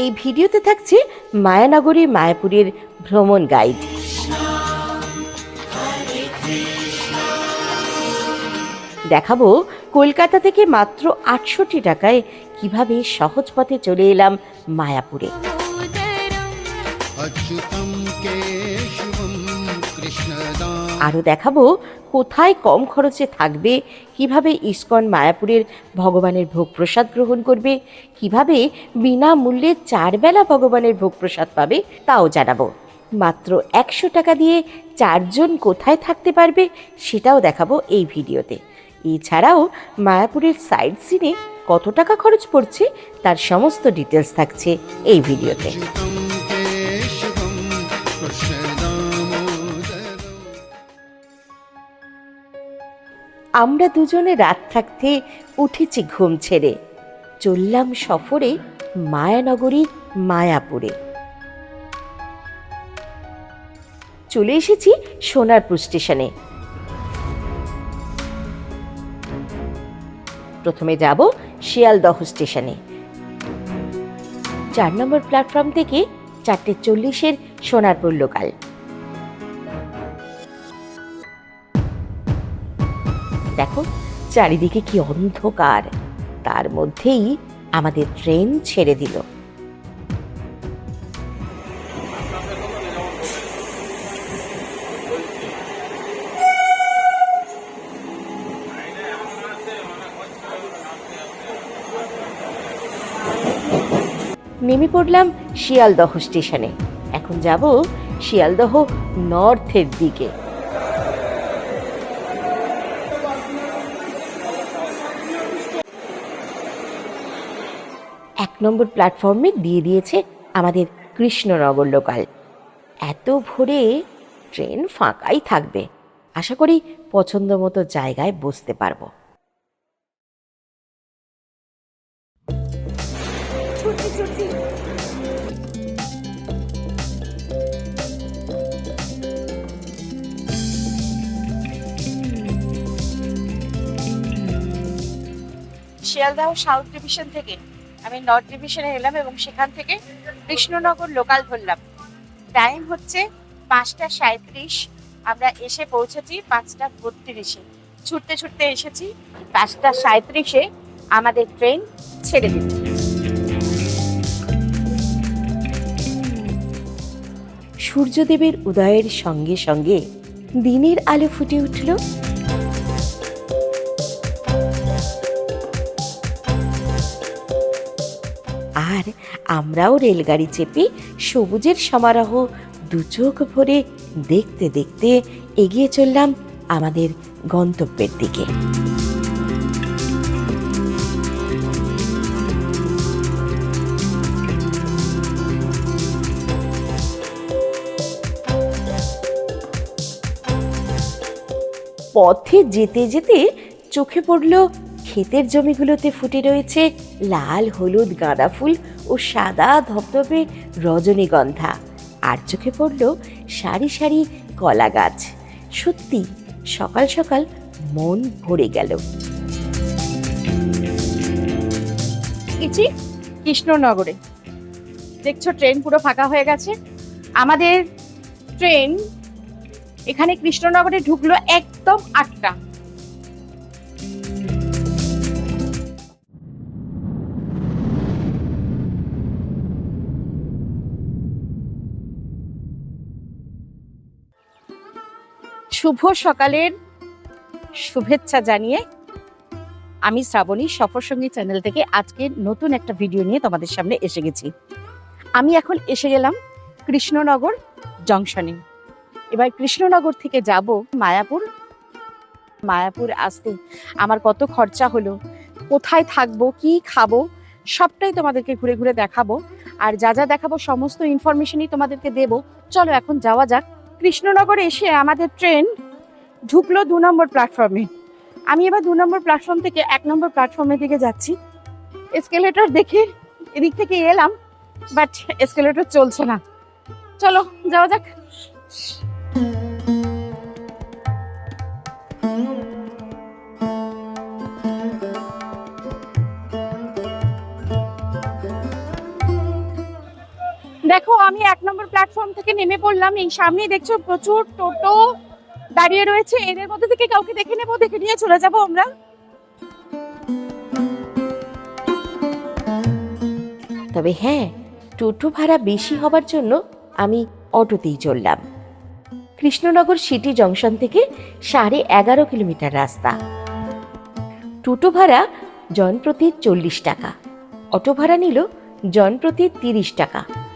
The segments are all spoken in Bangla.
এই ভিডিওতে থাকছে মায়ানগরী মায়াপুরের ভ্রমণ গাইড দেখাবো কলকাতা থেকে মাত্র আটষট্টি টাকায় কীভাবে সহজ পথে চলে এলাম মায়াপুরে। আরও দেখাবো কোথায় কম খরচে থাকবে কীভাবে ইস্কন মায়াপুরের ভগবানের ভোগ প্রসাদ গ্রহণ করবে কীভাবে বিনামূল্যে চারবেলা ভগবানের ভোগ প্রসাদ পাবে তাও জানাব। মাত্র একশো টাকা দিয়ে চারজন কোথায় থাকতে পারবে সেটাও দেখাবো এই ভিডিওতে। এছাড়াও মায়াপুরের সাইড সিনে কত টাকা খরচ পড়ছে তার সমস্ত ডিটেলস থাকছে এই ভিডিওতে। আমরা দুজনে রাত থাকতে উঠেছি ঘুম ছেড়ে। চললাম সফরে মায়ানগরী, মায়াপুরে। চলে এসেছি সোনারপুর স্টেশনে। প্রথমে যাব শিয়ালদহ স্টেশনে। চার নম্বর প্ল্যাটফর্ম থেকে চারটে চল্লিশের সোনারপুর লোকাল। দেখো, চারিদিকে কি অন্ধকার। তার মধ্যেই আমাদের ট্রেন ছেড়ে দিল। নেমে পড়লাম শিয়ালদহ স্টেশনে। এখন যাব শিয়ালদহ নর্থের দিকে। এক নম্বর প্ল্যাটফর্মে দিয়ে দিয়েছে আমাদের কৃষ্ণনগর লোকাল এত ভোরে ট্রেন ফাঁকাই থাকবে। আশা করি পছন্দ মতো জায়গায় বসতে পারব। শিয়ালদাহ সাউথ ডিভিশন থেকে আমি নর্থ ডিভিশনে এলাম এবং সেখান থেকে কৃষ্ণনগর লোকাল ধরলাম। টাইম হচ্ছে পাঁচটা সাঁত্রিশ আমরা এসে পৌঁছেছি পাঁচটা বত্রিশে। ছুটতে ছুটতে এসেছি পাঁচটা সাঁত্রিশে আমাদের ট্রেন ছেড়ে দিল। সূর্যদেবের উদয়ের সঙ্গে সঙ্গে দিনের আলো ফুটে উঠল। আমরাও রেলগাড়ি চেপে সবুজের সমারোহ দুচোখ ভরে দেখতে দেখতে এগিয়ে চললাম আমাদের গন্তব্যের দিকে। পথে যেতে যেতে চোখে পড়ল ক্ষেতের জমিগুলোতে ফুটে রয়েছে লাল, হলুদ, গাঁদা ফুল ও সাদা ধবধবে রজনীগন্ধা। আর চোখে পড়ল সারি সারি কলা গাছ। সত্যি, সকাল সকাল মন ভরে গেল। গেছি কৃষ্ণনগরে। দেখছ, ট্রেন পুরো ফাঁকা হয়ে গেছে। আমাদের ট্রেন এখানে কৃষ্ণনগরে ঢুকলো একদম আটটা। শুভ সকালের শুভেচ্ছা জানিয়ে আমি শ্রাবণী সফরসঙ্গী চ্যানেল থেকে আজকে নতুন একটা ভিডিও নিয়ে তোমাদের সামনে এসে গেছি। আমি এখন এসে গেলাম কৃষ্ণনগর জংশনে। এবার কৃষ্ণনগর থেকে যাব মায়াপুর। মায়াপুর আসতে আমার কত খরচা হলো, কোথায় থাকব, কি খাব, সবটাই তোমাদেরকে ঘুরে ঘুরে দেখাবো। আর যা যা দেখাবো, সমস্ত ইনফরমেশনই তোমাদেরকে দেবো। চলো এখন যাওয়া যাক। কৃষ্ণনগরে এসে আমাদের ট্রেন ঢুকলো দু নম্বর প্ল্যাটফর্মে। আমি এবার দু নম্বর প্ল্যাটফর্ম থেকে এক নম্বর প্ল্যাটফর্মের দিকে যাচ্ছি। এসকেলেটর দেখে এদিক থেকে এলাম, বাট এসকেলেটর চলছে না। চলো, যাওয়া যাক। আমি এক নম্বর প্ল্যাটফর্ম থেকে নেমে পড়লাম। এই সামনেই দেখছ প্রচুর টোটো দাঁড়িয়ে রয়েছে। এদের মধ্যে থেকে কাউকে দেখে নেব, দেখে নিয়ে চলে যাব আমরা। তবে হ্যাঁ টোটো ভাড়া বেশি হবার জন্য আমি অটোতেই চললাম। কৃষ্ণনগর সিটি জংশন থেকে সাড়ে এগারো কিলোমিটার রাস্তা। টোটো ভাড়া জনপ্রতি চল্লিশ টাকা। অটো ভাড়া নিল জনপ্রতি তিরিশ টাকা।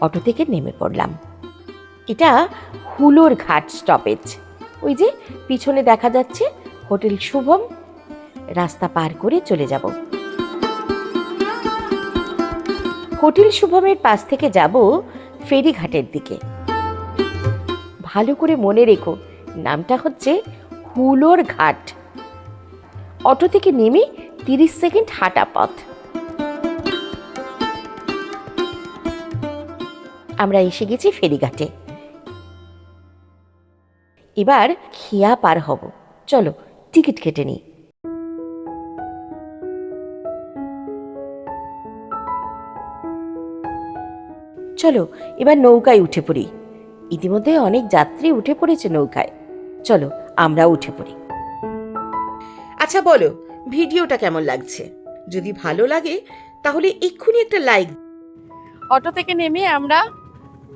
অটো থেকে নেমে পড়লাম। এটা হুলোর ঘাট স্টপেজ ওই যে পিছনে দেখা যাচ্ছে হোটেল শুভম। রাস্তা পার করে চলে যাব। হোটেল শুভমের পাশ থেকে যাব ফেরিঘাটের দিকে। ভালো করে মনে রেখো, নামটা হচ্ছে হুলোর ঘাট। অটো থেকে নেমে তিরিশ সেকেন্ড হাঁটা পথ। আমরা এসে গেছি ফেরিঘাটে। এবার খেয়া পার হব। চলো টিকিট কেটে নিই। চলো এবার নৌকায় উঠে পড়ি। ইতিমধ্যে অনেক যাত্রী উঠে পড়েছে নৌকায়। চলো আমরা উঠে পড়ি। আচ্ছা বলো ভিডিওটা কেমন লাগছে? যদি ভালো লাগে তাহলে এক্ষুনি একটা লাইক অটো থেকে নেমে আমরা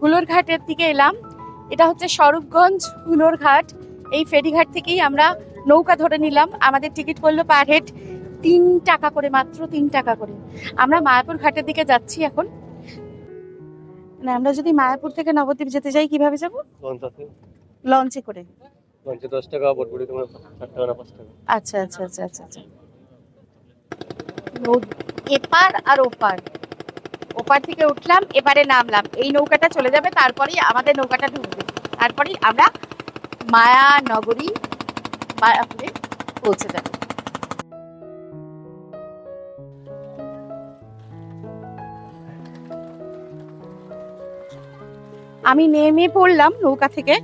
হুলোর ঘাটের দিকে এলাম। এটা হচ্ছে স্বরূপগঞ্জ হুলোর ঘাট। এই ফেরিঘাট থেকেই আমরা নৌকা ধরে নিলাম। আমাদের টিকিট পড়ল পার হেড তিন টাকা করে মাত্র তিন টাকা করে। আমরা মায়াপুর ঘাটের দিকে যাচ্ছি এখন। মানে আমরা যদি মায়াপুর থেকে নবদ্বীপ যেতে যাই কীভাবে যাব? লঞ্চে করে। লঞ্চে দশ টাকা বটবড়ি তোমার ষাট টাকা না পাঁচ টাকা। আচ্ছা আচ্ছা আচ্ছা আচ্ছা আচ্ছা। এপার আর ওপার। ওপার থেকে উঠলাম, এবারে নামলাম। এই নৌকাটা চলে যাবে, তারপরেই আমাদের নৌকাটা ঢুকবে। তারপরেই আমরা মায়া নগরী মায়াপুরে পৌঁছে যাব। আমি নেমে পড়লাম নৌকা থেকে।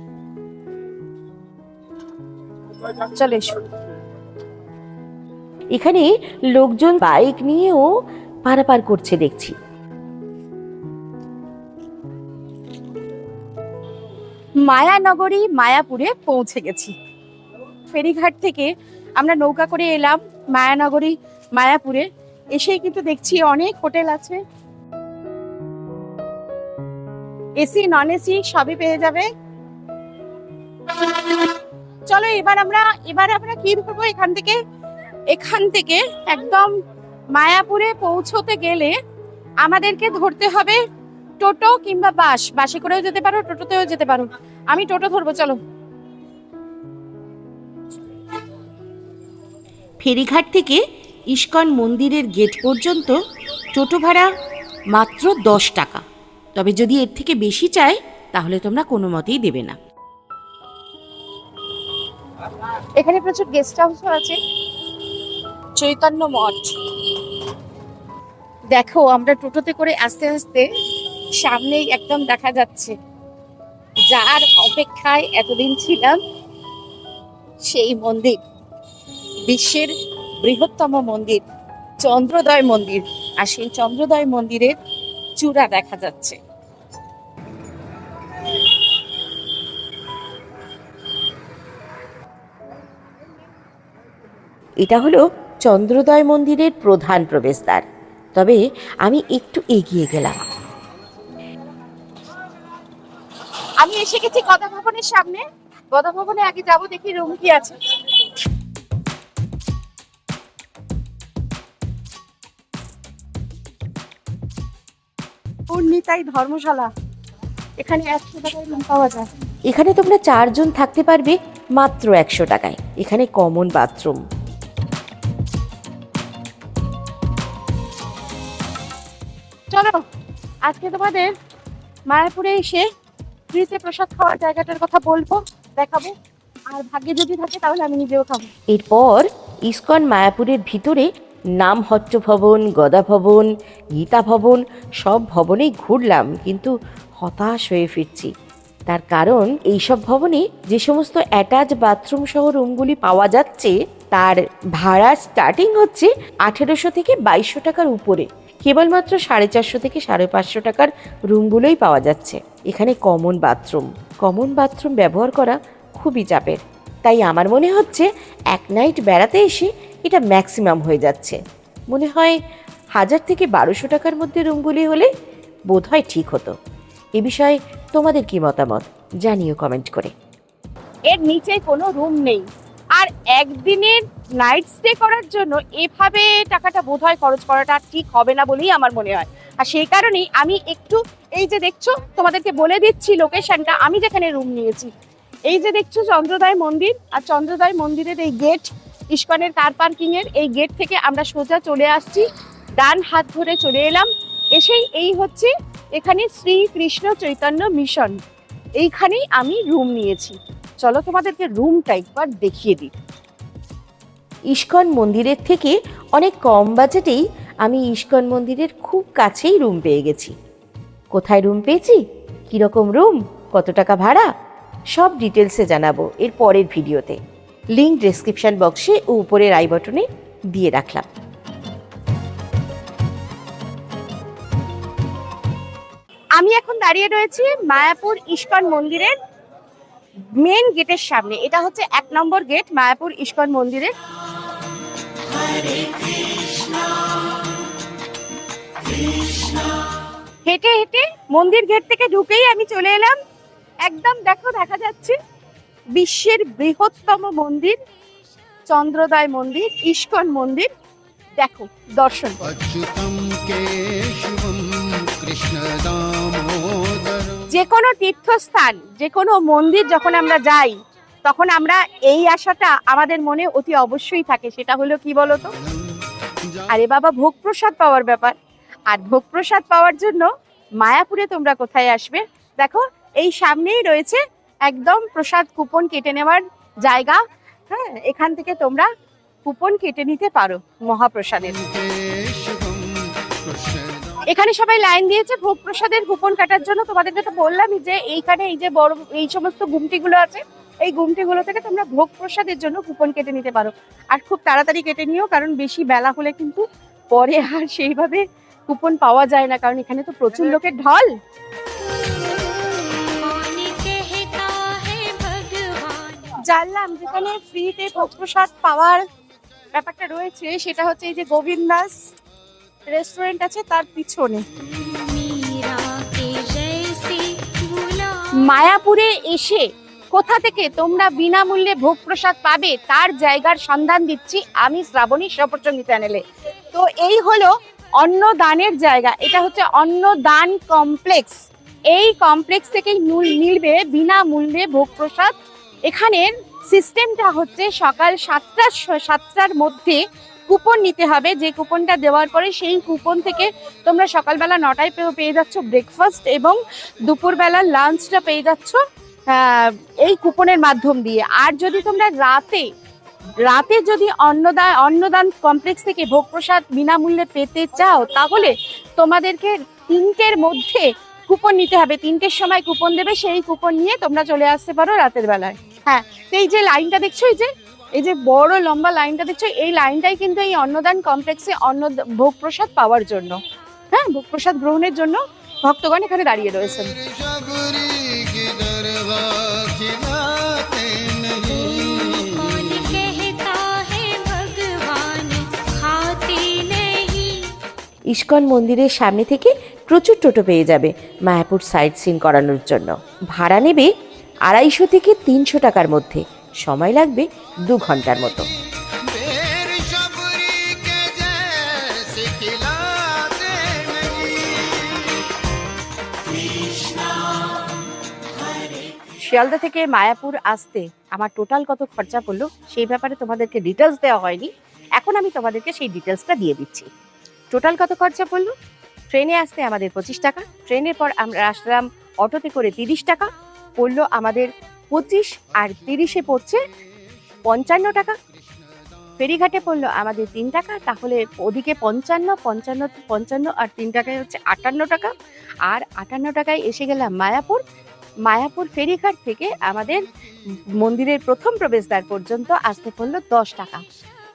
চলে এসো। এখানে লোকজন বাইক নিয়েও পারাপার করছে দেখছি। মায়ানগরী, মায়াপুরে পৌঁছে গেছি। ফেরিঘাট থেকে আমরা নৌকা করে এলাম মায়ানগরী, মায়াপুরে। এসেই কিন্তু দেখছি অনেক হোটেল আছে। এসি নন এসি সবই পেয়ে যাবে। চলো, এবার আমরা এবার আমরা কি ধরবো এখান থেকে? এখান থেকে একদম মায়াপুরে পৌঁছতে গেলে আমাদেরকে ধরতে হবে টোটো কিংবা বাস বাসে করেও যেতে পারো টোটোতেও যেতে পারো। আমি টোটো ধরবো চলো। ফেরিঘাট থেকে ইস্কন মন্দিরের গেট পর্যন্ত টোটো ভাড়া মাত্র দশ টাকা। তবে যদি এর থেকে বেশি চাই তাহলে তোমরা কোনো মতেই দেবে না। এখানে প্রচুর গেস্ট হাউসও আছে। চৈতন্য মঠ। দেখো আমরা টোটোতে করে আস্তে আস্তে সামনেই একদম দেখা যাচ্ছে। যার অপেক্ষায় এতদিন ছিলাম সেই মন্দির। বিশ্বের বৃহত্তম মন্দির, চন্দ্রোদয় মন্দির। আর সেই চন্দ্রোদয় মন্দিরের চূড়া দেখা যাচ্ছে। এটা হলো চন্দ্রোদয় মন্দিরের প্রধান প্রবেশদ্বার। তবে আমি একটু এগিয়ে গেলাম। আমি এসে গেছি গদা ভবনের সামনে। গদা ভবনে আগে যাব দেখি রুম কি আছে। পূর্ণিতাই ধর্মশালা। এখানে একশো টাকায় রুম পাওয়া যায়। এখানে তোমরা চারজন থাকতে পারবে মাত্র একশো টাকায়। এখানে কমন বাথরুম চলো আজকে তোমাদের মায়াপুরে এসে ফ্রিতে প্রসাদ খাওয়ার জায়গাটার কথা বলব, দেখাবো। আর ভাগ্যে যদি থাকে, তাহলে আমি নিজেও খাব। এরপর ইস্কন মায়াপুরের ভিতরে নাম নামহট্ট ভবন, গদা ভবন, গীতা ভবন, সব ভবনেই ঘুরলাম, কিন্তু হতাশ হয়ে ফিরছি। তার কারণ, এইসব ভবনে যে সমস্ত অ্যাটাচ বাথরুম সহ রুমগুলি পাওয়া যাচ্ছে, তার ভাড়া স্টার্টিং হচ্ছে আঠেরোশো থেকে বাইশশো টাকার উপরে। কেবলমাত্র সাড়ে চারশো থেকে সাড়ে পাঁচশো টাকার রুমগুলোই পাওয়া যাচ্ছে। এখানে কমন বাথরুম কমন বাথরুম ব্যবহার করা খুবই চাপের। তাই আমার মনে হচ্ছে এক নাইট বেড়াতে এসে এটা ম্যাক্সিমাম হয়ে যাচ্ছে। মনে হয় হাজার থেকে বারোশো টাকার মধ্যে রুমগুলি হলে বোধহয় ঠিক হতো। এ বিষয়ে তোমাদের কি মতামত? জানিও কমেন্ট করে। এর নিচে কোনো রুম নেই। আর একদিনের নাইট স্টে করার জন্য এভাবে টাকাটা বোধহয় খরচ করাটা ঠিক হবে না বলেই আমার মনে হয়। আর সেই কারণেই আমি একটু, এই যে দেখছ, তোমাদেরকে বলে দিচ্ছি লোকেশনটা আমি যেখানে রুম নিয়েছি। এই যে দেখছ চন্দ্রদায় মন্দির, আর চন্দ্রদায় মন্দিরের এই গেট ইস্কনের কার পার্কিং এর এই গেট থেকে আমরা সোজা চলে আসছি, ডান হাত ধরে চলে এলাম, এসেই এই হচ্ছে এখানে শ্রী কৃষ্ণ চৈতন্য মিশন এইখানেই আমি রুম নিয়েছি। চলো তোমাদেরকে রুমটা একবার দেখিয়ে দিই। ইস্কন মন্দিরের থেকে অনেক কম বাজেটেই আমি ইস্কন মন্দিরের খুব কাছেই রুম পেয়ে গেছি। কোথায় রুম পেয়েছি? কীরকম রুম কত টাকা ভাড়া? সব ডিটেলসে জানাব এর পরের ভিডিওতে। লিঙ্ক ডেসক্রিপশন বক্সে ও উপরের আই বটনে দিয়ে রাখলাম। আমি এখন দাঁড়িয়ে রয়েছি মায়াপুর ইস্কন মন্দিরের মেন গেটের সামনে। এটা হচ্ছে এক নম্বর গেট, মায়াপুর ইস্কন মন্দিরের। হেঁটে হেঁটে মন্দির গেট থেকে ঢুকেই আমি চলে এলাম। একদম দেখো, দেখা যাচ্ছে বিশ্বের বৃহত্তম মন্দির, চন্দ্রোদয় মন্দির, ইস্কন মন্দির। দেখো, দর্শন করো। যে কোনো তীর্থস্থান যে কোনো মন্দির যখন আমরা যাই, তখন আমরা এই আশাটা আমাদের মনে অতি অবশ্যই থাকে। সেটা হলো কি বলতো? আরে বাবা ভোগ প্রসাদ পাওয়ার ব্যাপার। আর ভোগ প্রসাদ পাওয়ার জন্য মায়াপুরে তোমরা কোথায় আসবে? দেখো, এই সামনেই রয়েছে একদম প্রসাদ কুপন কেটে নেওয়ার জায়গা। হ্যাঁ এখান থেকে তোমরা কুপন কেটে নিতে পারো মহাপ্রসাদের। এখানে সবাই লাইন দিয়েছে, ভোগ প্রসাদের কুপন কাটার জন্য। তোমাদেরকে তো বললামই যে এইখানে এই যে বড়, এই সমস্ত গুমটিগুলো আছে, এই গুমটিগুলো থেকে তোমরা ভোগ প্রসাদের জন্য কুপন কেটে নিতে পারো। আর খুব তাড়াতাড়ি কেটে নিও, কারণ বেশি বেলা হলে কিন্তু পরে আর সেইভাবে কুপন পাওয়া যায় না, কারণ এখানে তো প্রচুর লোকের ঢল। জানলাম যেখানে ফ্রিতে ভোগ প্রসাদ পাওয়ার ব্যাপারটা রয়েছে, সেটা হচ্ছে এই যে গোবিন্দাস রেস্টুরেন্ট আছে, তার পিছনে। মায়াপুরে এসে কোথা থেকে তোমরা বিনামূল্যে ভোগ প্রসাদ পাবে, তার জায়গার সন্ধান দিচ্ছি আমি শ্রাবণী সপ্রচন্ডী চ্যানেলে তো এই হলো অন্নদানের জায়গা, এটা হচ্ছে অন্নদান কমপ্লেক্স এই কমপ্লেক্স থেকেই মিলবে বিনামূল্যে ভোগ প্রসাদ। এখানের সিস্টেমটা হচ্ছে সকাল সাতটার সাতটার মধ্যে কুপন নিতে হবে। যে কুপনটা দেওয়ার পরে সেই কুপন থেকে তোমরা সকালবেলা নটায় পেয়ে- যাচ্ছ ব্রেকফাস্ট এবং দুপুরবেলার লাঞ্চটা পেয়ে যাচ্ছ এই কুপনের মাধ্যম দিয়ে। আর যদি তোমরা রাতে রাতে যদি অন্নদান অন্নদান কমপ্লেক্স থেকে ভোগ প্রসাদ বিনামূল্যে পেতে চাও, তাহলে তোমাদেরকে তিনটের মধ্যে কুপন নিতে হবে। তিনটের সময় কুপন দেবে, সেই কুপন নিয়ে তোমরা চলে আসতে পারো রাতের বেলায়। হ্যাঁ এই যে লাইনটা দেখছ, এই যে এই যে বড় লম্বা লাইনটা দেখছ, এই লাইনটাই কিন্তু এই অন্নদান কমপ্লেক্সে অন্ন ভোগ প্রসাদ পাওয়ার জন্য। হ্যাঁ ভোগ প্রসাদ গ্রহণের জন্য ভক্তগণ এখানে দাঁড়িয়ে রয়েছেন। ইস্কন মন্দিরের সামনে থেকে প্রচুর টোটো পেয়ে যাবে মায়াপুর সাইট সিন করানোর জন্য। ভাড়া নেবে আড়াইশো থেকে তিনশো টাকার মধ্যে। সময় লাগবে দু ঘণ্টার মতো। শিয়ালদা থেকে মায়াপুর আসতে আমার টোটাল কত খরচা পড়ল সেই ব্যাপারে তোমাদেরকে ডিটেলস দেওয়া হয়নি। এখন আমি তোমাদেরকে সেই ডিটেলসটা দিয়ে দিচ্ছি। টোটাল কত খরচা পড়ল? ট্রেনে আসতে আমাদের পঁচিশ টাকা ট্রেনের পর আমরা আসলাম অটোতে করে তিরিশ টাকা পড়ল আমাদের পঁচিশ আর তিরিশে পড়ছে পঞ্চান্ন টাকা। ফেরিঘাটে পড়ল আমাদের তিন টাকা, তাহলে ওদিকে পঞ্চান্ন পঞ্চান্ন পঞ্চান্ন আর তিন টাকায় হচ্ছে আটান্ন টাকা। আর আটান্ন টাকায় এসে গেলাম মায়াপুর। মায়াপুর ফেরিঘাট থেকে আমাদের মন্দিরের প্রথম প্রবেশদ্বার পর্যন্ত আসতে পড়ল দশ টাকা।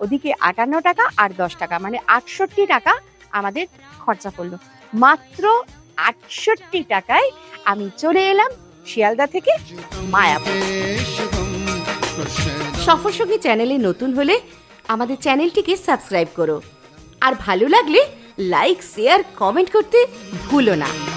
ওদিকে আটান্ন টাকা আর দশ টাকা মানে আটষট্টি টাকা আমাদের খরচা পড়ল। মাত্র আটষট্টি টাকায় আমি চলে এলাম শিয়ালদা থেকে মায়াপুর। সফরসঙ্গী চ্যানেলে নতুন হলে আমাদের চ্যানেলটিকে সাবস্ক্রাইব করো। আর ভালো লাগলে লাইক, শেয়ার, কমেন্ট করতে ভুলো না।